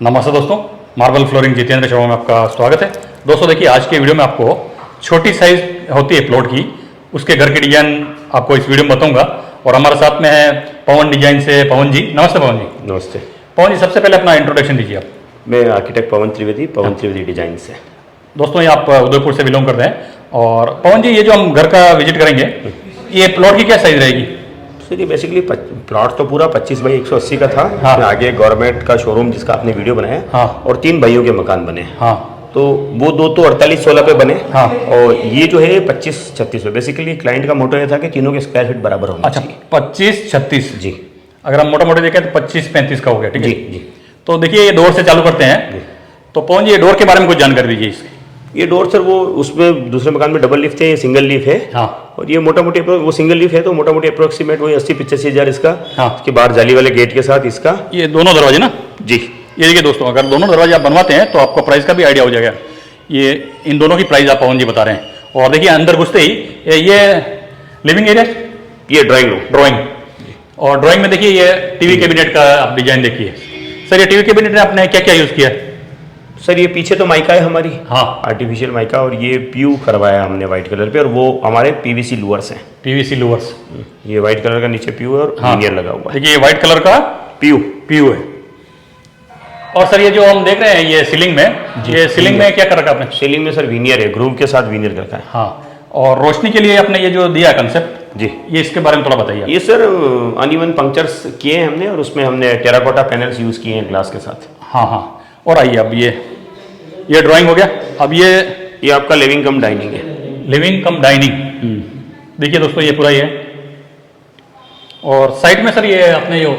नमस्ते दोस्तों marble flooring Jitendra Sharma में आपका स्वागत है। दोस्तों देखिए आज के वीडियो में आपको छोटी साइज़ होती है प्लॉट की उसके घर की डिज़ाइन आपको इस वीडियो में बताऊँगा। और हमारे साथ में है पवन डिज़ाइन से पवन जी। नमस्ते पवन जी। नमस्ते। पवन जी सबसे पहले अपना इंट्रोडक्शन दीजिए आप। मैं आर्किटेक्ट पवन त्रिवेदी पवन त्रिवेदी डिज़ाइन से। दोस्तों ये आप उदयपुर से बिलोंग करते हैं। और पवन जी ये जो हम घर का विज़िट करेंगे ये प्लॉट की क्या साइज़ रहेगी? सर ये बेसिकली प्लॉट तो पूरा 25 बाई 180 का था। हाँ। आगे गवर्नमेंट का शोरूम जिसका आपने वीडियो बनाया हाँ। और तीन भाइयों के मकान बने। हाँ। तो वो दो तो 48 16 पे बने। हाँ। और ये जो है 25 36 पे। बेसिकली क्लाइंट का मोटो ये था कि तीनों के स्क्वायर फीट बराबर होना अच्छा चाहिए। पच्चीस छत्तीस। जी। अगर हम मोटा मोटे देखें तो पच्चीस पैंतीस का हो गया ठीक है? जी जी। तो देखिए ये डोर से चालू करते हैं। तो पवन जी ये डोर के बारे में कुछ जानकारी दीजिए इसकी। ये डोर सर वो उसमें दूसरे मकान में डबल लिफ्ट है ये सिंगल लिफ्ट है। हाँ। और ये मोटा मोटी वो सिंगल लिफ्ट है तो मोटा मोटी अप्रोक्सीमेट वही अस्सी पिचासी हज़ार इसका हाँ। इसके बाहर जाली वाले गेट के साथ इसका। ये दोनों दरवाजे ना? जी। ये देखिए दोस्तों अगर दोनों दरवाजे आप बनवाते हैं तो आपको प्राइस का भी आइडिया हो जाएगा। ये इन दोनों की प्राइस आप पवन जी बता रहे हैं। और देखिए अंदर घुसते ही ये- ये लिविंग एरिया ये ड्राइंग रूम ड्राइंग और ड्राइंग में देखिए ये टीवी कैबिनेट का आप डिज़ाइन देखिए। सर ये टीवी कैबिनेट में आपने क्या क्या यूज़ किया? है सर ये पीछे तो माइका है हमारी। हाँ। आर्टिफिशियल माइका और ये प्यू करवाया हमने व्हाइट कलर पे और वो हमारे पीवीसी लुअर्स हैं। पीवीसी लोअर्स ये व्हाइट कलर का नीचे प्यू है और हाँ। लगा हुआ है। देखिए ये व्हाइट कलर का प्यू प्यू है। और सर ये जो हम देख रहे हैं ये सीलिंग में ये सीलिंग में क्या कर रखा आपने? सीलिंग में सर वीनियर है। ग्रूव के साथ वीनियर रखा है। हाँ। और रोशनी के लिए आपने ये जो दिया कंसेप्ट जी। ये इसके बारे में थोड़ा बताइए ये सर अनइवन पंक्चर्स किए हैं हमने और उसमें हमने टेराकोटा पैनल्स यूज़ किए हैं ग्लास के साथ। हाँ हाँ। और आइए अब ये ये ड्राइंग हो गया। अब ये ये आपका लिविंग कम डाइनिंग है। लिविंग कम डाइनिंग देखिए दोस्तों ये पूरा ही है और साइड में सर ये अपने जो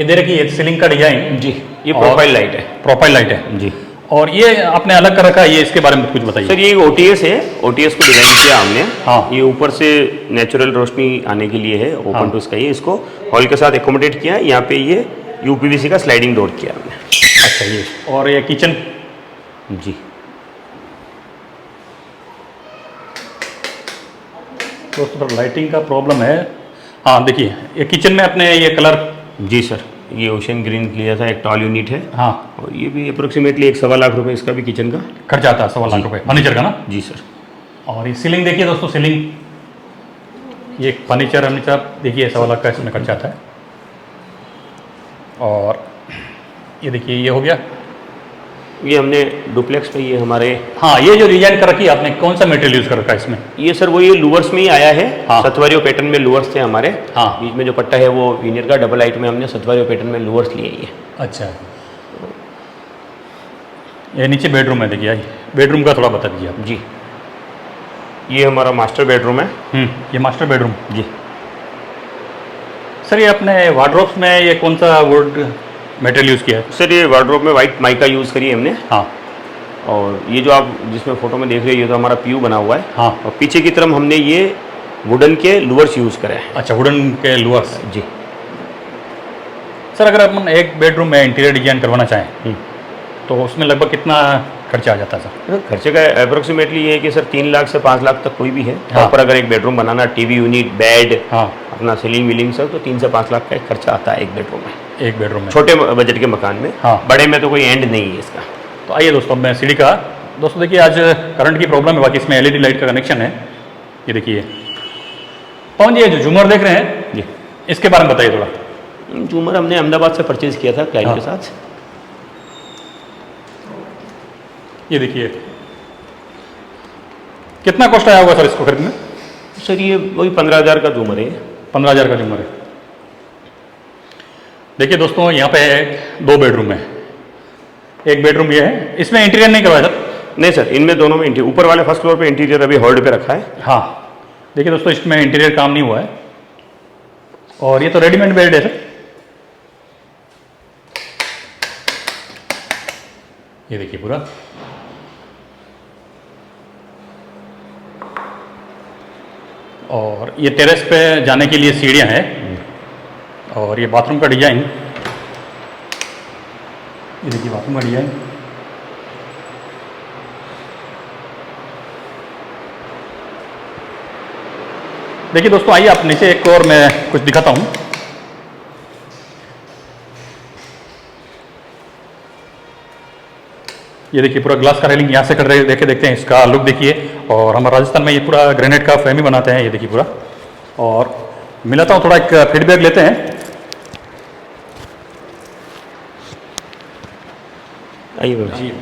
ये दे रखी है सीलिंग का डिज़ाइन जी ये प्रोफ़ाइल लाइट है। प्रोफ़ाइल लाइट है। जी। और ये आपने अलग कर रखा है ये इसके बारे में कुछ बताइए। सर ये ओटीएस है। ओटीएस को डिज़ाइन किया हमने। हाँ। ये ऊपर से नेचुरल रोशनी आने के लिए है ओपन हाँ। टू स्काई इसको हॉल के साथ एकोमोडेट किया यहाँ पे ये यूपीवीसी का स्लाइडिंग डोर किया ये और ये किचन? जी। दोस्तों पर लाइटिंग का प्रॉब्लम है। हाँ देखिए ये किचन में अपने ये कलर जी सर ये ओशन ग्रीन लिया था एक टॉल यूनिट है। हाँ। और ये भी अप्रोक्सीमेटली एक सवा लाख रुपए इसका भी किचन का। खर्च आता है सवा लाख रुपए। फर्नीचर का ना? जी सर और ये सीलिंग देखिए दोस्तों सीलिंग ये फर्नीचर वर्नीचर देखिए सवा लाख का इसमें खर्चा आता है। और ये देखिए ये हो गया। ये हमने डुप्लेक्स पे ये हमारे हाँ ये जो डिज़ाइन कर रखी है आपने कौन सा मटेरियल यूज़ कर रखा है इसमें? ये सर वो ये लूवर्स में ही आया है। हाँ। सतवारियो पैटर्न में लूवर्स थे हमारे। हाँ। बीच में जो पट्टा है वो वीनियर का डबल हाइट में हमने सतवारियो पैटर्न में लूवर्स लिए ही। अच्छा। ये नीचे बेडरूम है देखिए आई। बेडरूम का थोड़ा बता दीजिए आप। जी। ये हमारा मास्टर बेडरूम है। हम्म, ये मास्टर बेडरूम जी। सर ये अपने वार्ड्रोब्स में ये कौन सा वुड मटेरियल यूज़ किया है। सर ये वार्डरोब में वाइट माइका यूज़ करी है हमने। हाँ। और ये जो आप जिसमें फ़ोटो में देख रहे हो ये तो हमारा पीयू बना हुआ है। हाँ। और पीछे की तरफ़ हमने ये वुडन के लुअर्स यूज़ करे हैं। अच्छा वुडन के लुअर्स जी। सर अगर अपन एक बेडरूम में इंटीरियर डिज़ाइन करवाना चाहें हम्म। तो उसमें लगभग कितना खर्चा आ जाता है सर? खर्चे का अप्रोक्सीमेटली ये है कि सर तीन लाख से पाँच लाख तक कोई भी है। हाँ। पर अगर एक बेडरूम बनाना टीवी यूनिट बेड हाँ। अपना सीलिंग विलिंग सर तो तीन से पाँच लाख का एक खर्चा आता है एक बेडरूम में। एक बेडरूम में। छोटे बजट के मकान में। हाँ। बड़े में तो कोई एंड नहीं है इसका। तो आइए दोस्तों मैं सीढ़ी का दोस्तों देखिए आज करंट की प्रॉब्लम है बाकी इसमें एलईडी लाइट का कनेक्शन है। ये देखिए। पवन जी जो झूमर देख रहे हैं जी। इसके बारे में बताइए थोड़ा। झूमर हमने अहमदाबाद से परचेज किया था क्लाइंट हाँ। के साथ। ये देखिए। कितना कॉस्ट आया होगा सर इसको खरीदने? सर ये वही पंद्रह हज़ार का झूमर है। पंद्रह हज़ार का झूमर है। देखिए दोस्तों यहाँ पे दो बेडरूम है। एक बेडरूम ये है। इसमें इंटीरियर नहीं करवाया सर नहीं सर इनमें दोनों में इंटीरियर ऊपर वाले फ़र्स्ट फ्लोर पे इंटीरियर अभी होल्ड पे रखा है। हाँ। देखिए दोस्तों इसमें इंटीरियर काम नहीं हुआ है। और ये तो रेडीमेड बेड है सर। ये देखिए पूरा। और ये टेरेस पे जाने के लिए सीढ़ियाँ हैं। और ये बाथरूम का डिज़ाइन ये देखिए बाथरूम का डिज़ाइन देखिए दोस्तों, आइए आप नीचे एक और मैं कुछ दिखाता हूँ। ये देखिए पूरा ग्लास का रेलिंग यहाँ से कर रहे देखे देखते हैं इसका लुक देखिए। और हम राजस्थान में ये पूरा ग्रेनेड का फ्रेम ही बनाते हैं, ये देखिए पूरा। और मिलाता हूँ, थोड़ा एक फीडबैक लेते हैं। आइए बाबा। जी।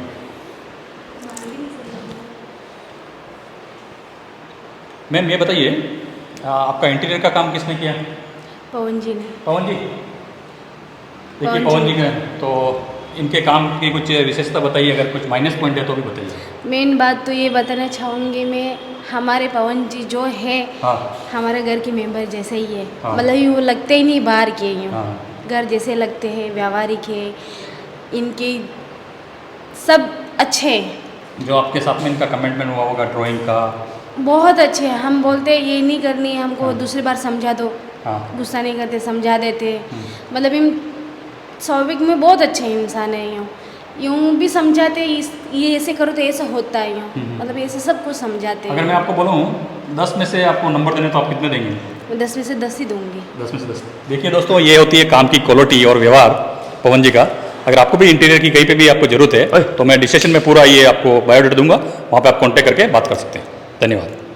मैम ये बताइए आपका इंटीरियर का काम किसने किया? पवन जी ने। पवन जी? देखिए पवन जी। जी का तो इनके काम की कुछ विशेषता बताइए अगर कुछ माइनस पॉइंट है तो भी बताइए। मेन बात तो ये बताना चाहूँगी मैं हमारे पवन जी जो है हाँ। हमारे घर के मेंबर जैसे ही है। हाँ। मतलब यूँ लगते ही नहीं बाहर के यूँ हाँ। घर जैसे लगते हैं व्यावहारिक है इनके सब अच्छे हैं। जो आपके साथ में इनका कमेंटमेंट हुआ होगा ड्राइंग का। बहुत अच्छे हैं। हम बोलते हैं ये नहीं करनी है हमको हाँ। दूसरी बार समझा दो। हाँ। गुस्सा नहीं करते समझा देते। हम्म। मतलब इन स्वाभाविक में बहुत अच्छे इंसान है यूँ। यूँ भी समझाते ये ऐसे करो तो ऐसा होता है यूँ। हम्म। मतलब ऐसे सब कुछ समझाते अगर मैं आपको बोलूँ दस में से आपको नंबर देने तो आप कितने देंगे? मैं दस में से दस ही दूँगी। दस में से दस। देखिए दोस्तों ये होती है काम की क्वालिटी और व्यवहार पवन जी का। अगर आपको भी इंटीरियर की कहीं पे भी आपको ज़रूरत है तो मैं डिस्कशन में पूरा ये आपको बायोडाटा दूँगा वहाँ पे आप कॉन्टैक्ट करके बात कर सकते हैं। धन्यवाद।